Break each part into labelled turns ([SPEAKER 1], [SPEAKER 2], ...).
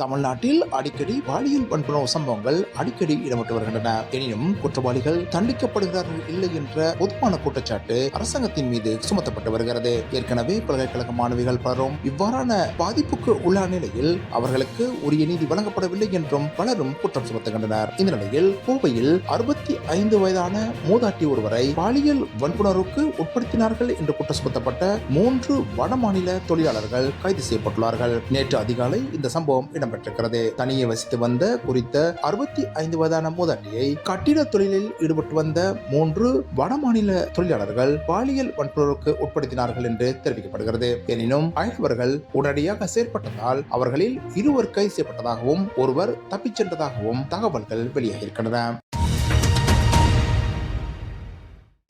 [SPEAKER 1] தமிழ்நாட்டில் அடிக்கடி பாலியல் வன்புணர்வு சம்பவங்கள் அடிக்கடி இடம்பெற்று வருகின்றன. எனினும் குற்றவாளிகள் தண்டிக்கப்படுகிறார்கள் இல்லை என்ற பொதுவான குற்றச்சாட்டு அரசாங்கத்தின் மீது சுமத்தப்பட்டு வருகிறது. ஏற்கனவே பல்கலைக்கழக மாணவிகள் பலரும் இவ்வாறான பாதிப்புக்கு உள்ளான நிலையில் அவர்களுக்கு உரிய நீதி வழங்கப்படவில்லை என்றும் பலரும் குற்றம் சுமத்துகின்றனர். இந்த நிலையில் கோவையில் அறுபத்தி ஐந்து வயதான மூதாட்டி ஒருவரை பாலியல் வன்புணர்வுக்கு உட்படுத்தினார்கள் என்று குற்றம் சுமத்தப்பட்ட மூன்று வடமாநில தொழிலாளர்கள் கைது செய்யப்பட்டுள்ளார்கள். நேற்று அதிகாலை இந்த சம்பவம் இடம் இடம்பெற்றிருக்கிறது. தனியே வசித்து வந்த குறித்த அறுபத்தி ஐந்து வயதான மூதாட்டியை கட்டிட தொழிலில் ஈடுபட்டு வந்த மூன்று வடமாநில தொழிலாளர்கள் பாலியல் வன்பொருளுக்கு உட்படுத்தினார்கள் என்று தெரிவிக்கப்படுகிறது. எனினும் அயல்வர்கள் உடனடியாக செயற்பட்டதால் அவர்களில் இருவர் கைது செய்யப்பட்டதாகவும் ஒருவர் தப்பிச் சென்றதாகவும் தகவல்கள் வெளியாகியிருக்கின்றன.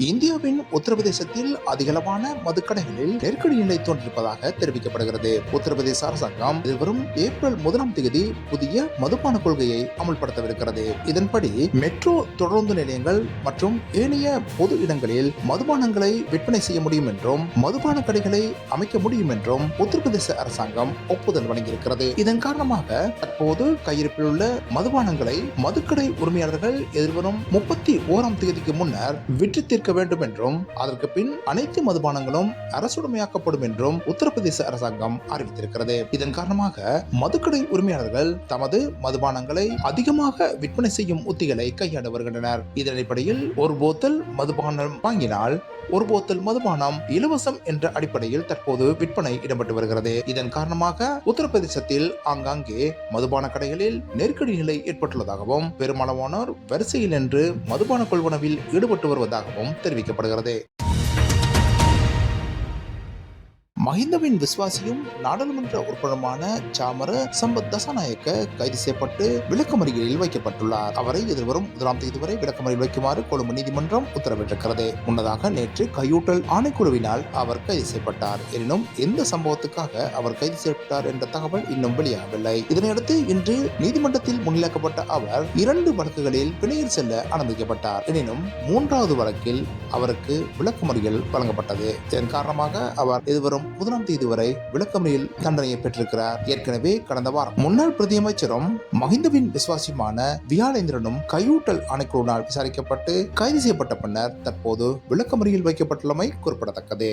[SPEAKER 1] இந்தியாவின் உத்தரப்பிரதேசத்தில் அதிகளவான மதுக்கடைகளில் நெருக்கடி நிலை தோன்றிருப்பதாக தெரிவிக்கப்படுகிறது. உத்தரப்பிரதேச அரசாங்கம் எதிர்வரும் ஏப்ரல் முதலாம் தேதி புதிய மதுபான கொள்கையை அமல்படுத்தவிருக்கிறது. இதன்படி மெட்ரோ தொடர்ந்து நிலையங்கள் மற்றும் ஏனைய பொது இடங்களில் மதுபானங்களை விற்பனை செய்ய முடியும் என்றும் மதுபான கடைகளை அமைக்க முடியும் என்றும் உத்தரப்பிரதேச அரசாங்கம் ஒப்புதல் வழங்கியிருக்கிறது. இதன் காரணமாக தற்போது கையிருப்பில் உள்ள மதுபானங்களை மதுக்கடை உரிமையாளர்கள் எதிர்வரும் முப்பத்தி ஓராம் தேதிக்கு முன்னர் விற்று தீர்க்க வேண்டும் என்றும் அதற்கு பின் அனைத்து மதுபானங்களும் அரசுடைமையாக்கப்படும் என்றும் உத்தரப்பிரதேச அரசாங்கம் அறிவித்திருக்கிறது. இதன் காரணமாக மதுக்கடை உரிமையாளர்கள் தமது மதுபானங்களை அதிகமாக விற்பனை செய்யும் உத்திகளை கையாண்டு வருகின்றனர். இதன் அடிப்படையில் ஒரு போத்தல் மதுபானம் வாங்கினால் ஒரு போத்தல் மதுபானம் இலவசம் என்ற அடிப்படையில் தற்போது விற்பனை இடம்பெற்று வருகிறது. இதன் காரணமாக உத்தரப்பிரதேசத்தில் ஆங்காங்கே மதுபான கடைகளில் நெருக்கடி நிலை ஏற்பட்டுள்ளதாகவும் பெருமளவானோர் வரிசையில் நின்று மதுபான கொள்வனவில் ஈடுபட்டு வருவதாகவும் தெரிவிக்கப்படுகிறது. மஹிந்தவின் விசுவாசியும் நாடாளுமன்ற உறுப்பினருமான சாமர சம்பத் தசாநாயக்க கைது செய்யப்பட்டு விளக்கமறியலில் வைக்கப்பட்டுள்ளார். அவரை எதிர்வரும் முதலாம் தேதி வரை விளக்கமறியில் வைக்குமாறு கொழும்பு நீதிமன்றம் உத்தரவிட்டிருக்கிறது. முன்னதாக நேற்று கையூட்டல் ஆணைக்குழுவினால் அவர் கைது செய்யப்பட்டார். எனினும் எந்த சம்பவத்துக்காக அவர் கைது செய்யப்பட்டார் என்ற தகவல் இன்னும் வெளியாகவில்லை. இதனையடுத்து இன்று நீதிமன்றத்தில் முன்னிலைக்கப்பட்ட அவர் இரண்டு வழக்குகளில் பிணையில் செல்ல அனுமதிக்கப்பட்டார். எனினும் மூன்றாவது வழக்கில் அவருக்கு விளக்கமறியல் வழங்கப்பட்டது. இதன் காரணமாக அவர் எதிர்வரும் முதலாம் தேதி வரை விளக்கமறியல் தண்டனையை பெற்றிருக்கிறார். ஏற்கனவே கடந்த வாரம் முன்னாள் பிரதியமைச்சரும் மஹிந்தவின் விசுவாசியுமான வியாழேந்திரனும் கையூட்டல் ஆணைக்குழுவினால் விசாரிக்கப்பட்டு கைது செய்யப்பட்ட பின்னர் தற்போது விளக்கமறியல் வைக்கப்பட்டுள்ளமை குறிப்பிடத்தக்கது.